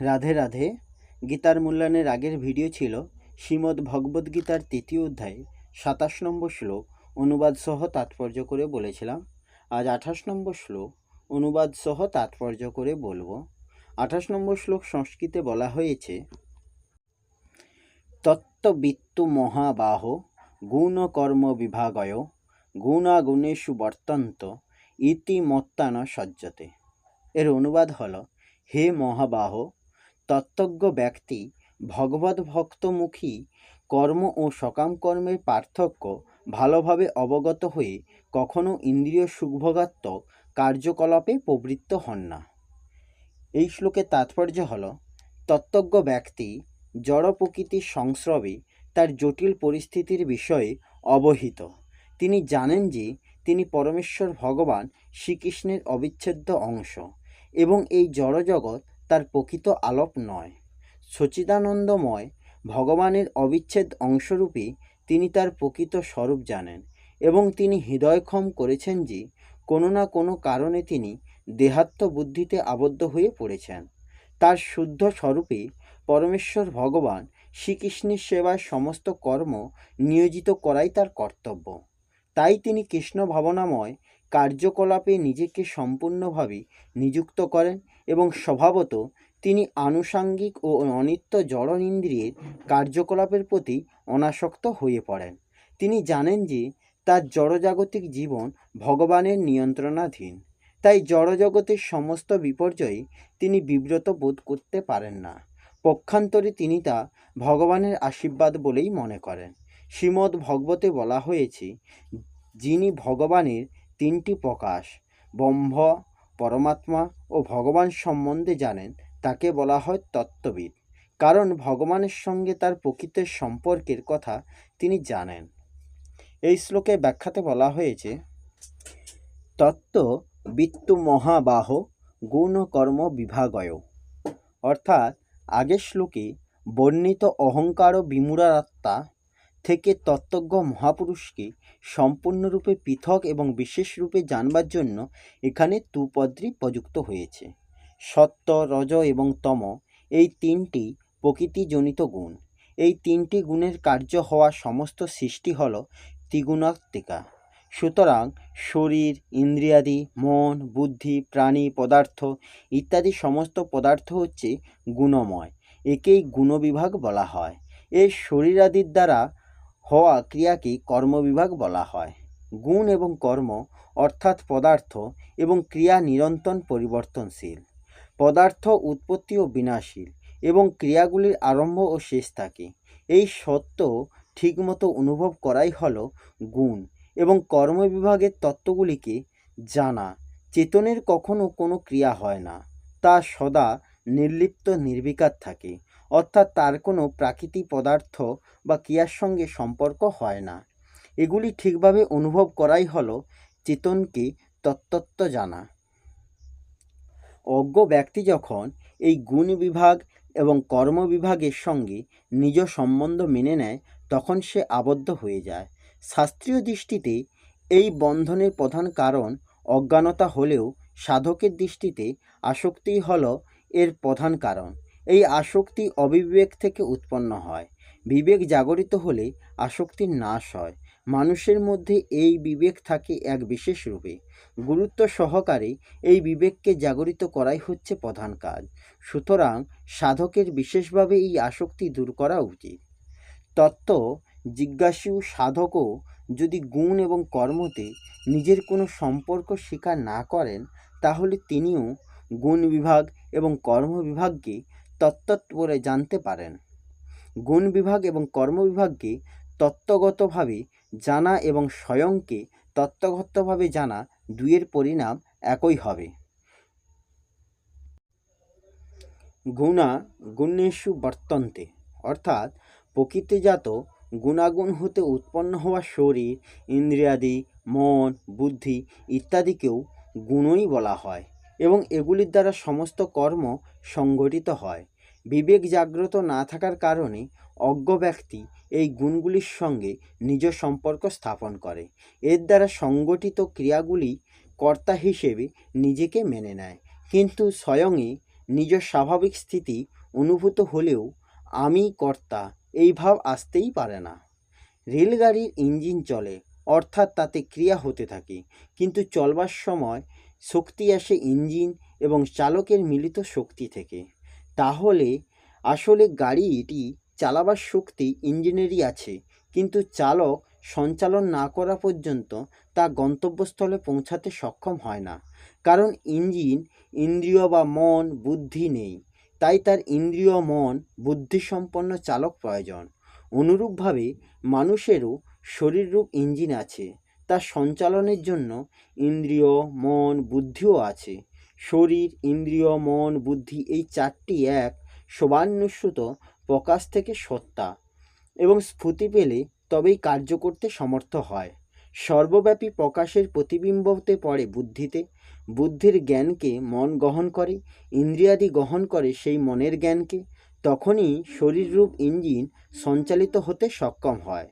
রাধে রাধে। গীতার মূল্যায়নের আগের ভিডিও ছিল শ্রীমদ্ ভগবদ্গীতার তৃতীয় অধ্যায়, সাতাশ নম্বর শ্লোক, অনুবাদ সহ তাৎপর্য করে বলেছিলাম। আজ আঠাশ নম্বর শ্লোক, অনুবাদ সহ তাৎপর্য করে বলব। আঠাশ নম্বর শ্লোক সংস্কৃতে বলা হয়েছে, তত্ত্ববিত্তু মহাবাহ গুণ কর্ম বিভাগয় গুণাগুণেষু বর্তন্ত ইতি মত্তানা সজ্জতে। এর অনুবাদ হল, হে মহাবাহ তত্ত্বজ্ঞ ব্যক্তি ভগবত ভক্তমুখী, কর্ম ও সকাম কর্মের পার্থক্য ভালোভাবে অবগত হয়ে কখনো ইন্দ্রিয় সুখভোগাত্মক কার্যকলাপে প্রবৃত্ত হন না। এই শ্লোকের তাৎপর্য হল, তত্ত্বজ্ঞ ব্যক্তি জড় প্রকৃতির সংস্রবে তার জটিল পরিস্থিতির বিষয়ে অবহিত। তিনি জানেন যে তিনি পরমেশ্বর ভগবান শ্রীকৃষ্ণের অবিচ্ছেদ্য অংশ এবং এই জড়জগৎ তার প্রকৃত আলোপ নয়। সচিদানন্দময়, ভগবানের অবিচ্ছেদ অংশরূপে তিনি তার প্রকৃত স্বরূপ জানেন এবং তিনি হৃদয়ক্ষম করেছেন যে কোনো না কোনো কারণে তিনি দেহাত্ম বুদ্ধিতে আবদ্ধ হয়ে পড়েছেন। তার শুদ্ধ স্বরূপে পরমেশ্বর ভগবান শ্রীকৃষ্ণের সেবায় সমস্ত কর্ম নিয়োজিত করাই তার কর্তব্য। তাই তিনি কৃষ্ণ ভাবনাময় কার্যকলাপে নিজেকে সম্পূর্ণভাবে নিযুক্ত করেন এবং স্বভাবত তিনি আনুষাঙ্গিক ও অনিত্য জড়নিন্দ্রিয়ের কার্যকলাপের প্রতি অনাসক্ত হয়ে পড়েন। তিনি জানেন যে তার জড়জাগতিক জীবন ভগবানের নিয়ন্ত্রণাধীন, তাই জড়জগতের সমস্ত বিপর্যয়ে তিনি বিব্রত বোধ করতে পারেন না। পক্ষান্তরে তিনি তা ভগবানের আশীর্বাদ বলেই মনে করেন। শ্রীমদ্ ভগবতে বলা হয়েছে, যিনি ভগবানের তিনটি প্রকাশ। ব্রহ্ম, পরমাত্মা ও ভগবান সম্বন্ধে জানেন, তাকে বলা হয় তত্ত্ববিদ। কারণ ভগবানের সঙ্গে তার প্রকৃত সম্পর্কের কথা তিনি জানেন। এই শ্লোকে ব্যাখ্যাতে বলা হয়েছে, তত্ত্ব বিত্তু মহাবাহ গুণ কর্ম বিভাগয়। অর্থাৎ আগের শ্লোকে বর্ণিত অহংকার ও বিমূঢ়াত্মা থেকে তত্ত্বজ্ঞ মহাপুরুষকে সম্পূর্ণরূপে পৃথক এবং বিশেষ রূপে জানবার জন্য এখানে তুপদ্রি প্রযুক্ত হয়েছে। সত্য, রজ এবং তম এই তিনটি প্রকৃতিজনিত গুণ। এই তিনটি গুণের কার্য হওয়া সমস্ত সৃষ্টি হল ত্রিগুণাত্মিকা। সুতরাং শরীর, ইন্দ্রিয়াদি, মন, বুদ্ধি, প্রাণী, পদার্থ ইত্যাদি সমস্ত পদার্থ হচ্ছে গুণময়। একেই গুণবিভাগ বলা হয়। এই শরীরাদির দ্বারা হওয়া ক্রিয়াকে কর্মবিভাগ বলা হয়। গুণ এবং কর্ম অর্থাৎ পদার্থ এবং ক্রিয়া নিরন্তর পরিবর্তনশীল। পদার্থ উৎপত্তি ও বিনাশীল এবং ক্রিয়াগুলির আরম্ভ ও শেষ থাকে। এই সত্য ঠিকমতো অনুভব করাই হলো গুণ এবং কর্মবিভাগের তত্ত্বগুলিকে জানা। চেতনের কখনো কোনো ক্রিয়া হয় না, তা সদা নির্লিপ্ত নির্বিকার থাকে। অর্থাৎ তার কোনো প্রাকৃতিক পদার্থ বা ক্রিয়ার সঙ্গে সম্পর্ক হয় না। এগুলি ঠিকভাবে অনুভব করাই হলো চেতনকে তত্ত্বত্ব জানা। অজ্ঞ ব্যক্তি যখন এই গুণ বিভাগ এবং কর্ম বিভাগের সঙ্গে নিজ সম্বন্ধ মেনে নেয়, তখন সে আবদ্ধ হয়ে যায়। শাস্ত্রীয় দৃষ্টিতে এই বন্ধনের প্রধান কারণ অজ্ঞানতা হলেও সাধকের দৃষ্টিতে আসক্তিই হল এর প্রধান কারণ। এই আসক্তি অবিবেক থেকে উৎপন্ন হয়। বিবেক জাগরিত হলে আসক্তির নাশ হয়। মানুষের মধ্যে এই বিবেক থাকে এক বিশেষ রূপে। গুরুত্ব সহকারে এই বিবেককে জাগরিত করাই হচ্ছে প্রধান কাজ। সুতরাং সাধকের বিশেষভাবে এই আসক্তি দূর করা উচিত। তত্ত্ব, জিজ্ঞাসু সাধকও যদি গুণ এবং কর্মতে নিজের কোনো সম্পর্ক স্বীকার না করেন, তাহলে তিনিও গুণ বিভাগ এবং কর্ম বিভাগকে তত্ত্বত বলে জানতে পারেন। গুণ বিভাগ এবং কর্ম বিভাগকে তত্ত্বগতভাবে জানা এবং স্বয়ংকে তত্ত্বগতভাবে জানা দুইয়ের পরিণাম একই হবে। গুণা গুণেষু বর্তন্তে, অর্থাৎ প্রকৃতিজাত গুণাগুণ হতে উৎপন্ন হওয়া শরীর, ইন্দ্রিয়াদি, মন, বুদ্ধি ইত্যাদিকেও গুণই বলা হয়। এবং এগুলির দ্বারা সমস্ত কর্ম সংগঠিত হয়। বিবেক জাগ্রত না থাকার কারণে অজ্ঞ ব্যক্তি এই গুণগুলির সঙ্গে নিজ সম্পর্ক স্থাপন করে। এর দ্বারা সংগঠিত ক্রিয়াগুলি কর্তা হিসেবে নিজেকে মেনে নেয়। কিন্তু স্বয়ংই নিজ স্বাভাবিক স্থিতি অনুভূত হলেও আমি কর্তা এই ভাব আসতেই পারে না। রেলগাড়ির ইঞ্জিন চলে, অর্থাৎ তাতে ক্রিয়া হতে থাকে। কিন্তু চলবার সময় শক্তি আসে ইঞ্জিন এবং চালকের মিলিত শক্তি থেকে। তাহলে আসলে গাড়িটি চালাবার শক্তি ইঞ্জিনেরই আছে, কিন্তু চালক সঞ্চালন না করা পর্যন্ত তা গন্তব্যস্থলে পৌঁছাতে সক্ষম হয় না, কারণ ইঞ্জিন ইন্দ্রিয় বা মন, বুদ্ধি নেই, তাই তার ইন্দ্রিয়, মন বুদ্ধিসম্পন্ন চালক প্রয়োজন। অনুরূপভাবে মানুষেরও শরীররূপ ইঞ্জিন আছে। তার সঞ্চালনের জন্য ইন্দ্রিয়, মন, বুদ্ধিও আছে। শরীর, ইন্দ্রিয়, মন, বুদ্ধি এই চারটি এক সবান্বস্যুত প্রকাশ থেকে সত্তা এবং স্ফুতি পেলে তবেই কার্য করতে সমর্থ হয়। সর্বব্যাপী প্রকাশের প্রতিবিম্বতে পড়ে বুদ্ধিতে। বুদ্ধির জ্ঞানকে মন গ্রহণ করে, ইন্দ্রিয়াদি গ্রহণ করে সেই মনের জ্ঞানকে। তখনই শরীররূপ ইঞ্জিন সঞ্চালিত হতে সক্ষম হয়।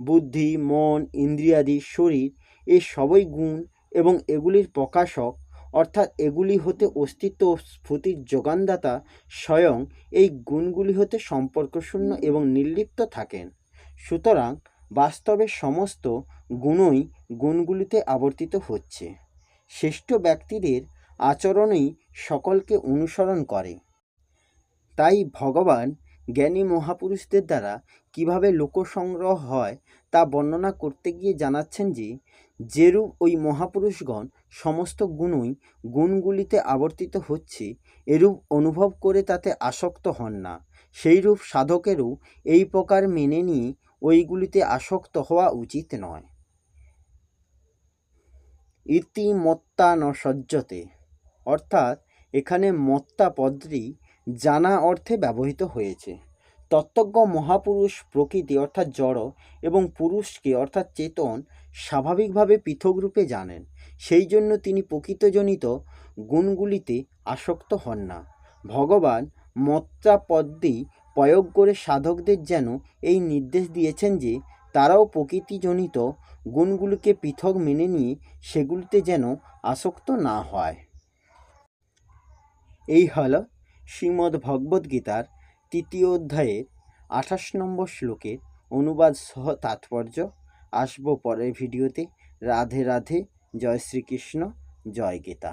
বুদ্ধি, মন, ইন্দ্রিয়াদি, শরীর, এ সবই গুণ এবং এগুলির প্রকাশক। অর্থাৎ এগুলি হতে অস্তিত্ব ও স্ফুতির যোগানদাতা স্বয়ং এই গুণগুলি হতে সম্পর্কশূন্য এবং নির্লিপ্ত থাকেন। সুতরাং বাস্তবে সমস্ত গুণই গুণগুলিতে আবর্তিত হচ্ছে। শ্রেষ্ঠ ব্যক্তিদের আচরণই সকলকে অনুসরণ করে। তাই ভগবান জ্ঞানী মহাপুরুষদের দ্বারা কীভাবে লোকসংগ্রহ হয় তা বর্ণনা করতে গিয়ে জানাচ্ছেন যে, যেরূপ ওই মহাপুরুষগণ সমস্ত গুণই গুণগুলিতে আবর্তিত হচ্ছে, এরূপ অনুভব করে তাতে আসক্ত হন না। সেইরূপ সাধকেরও এই প্রকার মেনে নিয়ে ওইগুলিতে আসক্ত হওয়া উচিত নয়। ইতি মত্তা ন সজ্জতে। অর্থাৎ এখানে মত্তা পদটি জানা অর্থে ব্যবহৃত হয়েছে। তত্ত্বজ্ঞ মহাপুরুষ প্রকৃতি অর্থাৎ জড় এবং পুরুষকে অর্থাৎ চেতন স্বাভাবিকভাবে পৃথক রূপে জানেন। সেই জন্য তিনি প্রকৃতজনিত গুণগুলিতে আসক্ত হন না। ভগবান মত্তা পদ্মে প্রয়োগ করে সাধকদের যেন এই নির্দেশ দিয়েছেন যে, তারাও প্রকৃতিজনিত গুণগুলিকে পৃথক মেনে নিয়ে সেগুলিতে যেন আসক্ত না হয়। এই হল শ্রীমদ্ ভগবদ্গীতার তৃতীয় অধ্যায়ের আঠাশ নম্বর শ্লোকের অনুবাদ সহ তাৎপর্য আসব পরের ভিডিওতে। রাধে রাধে, জয় শ্রীকৃষ্ণ, জয় গীতা।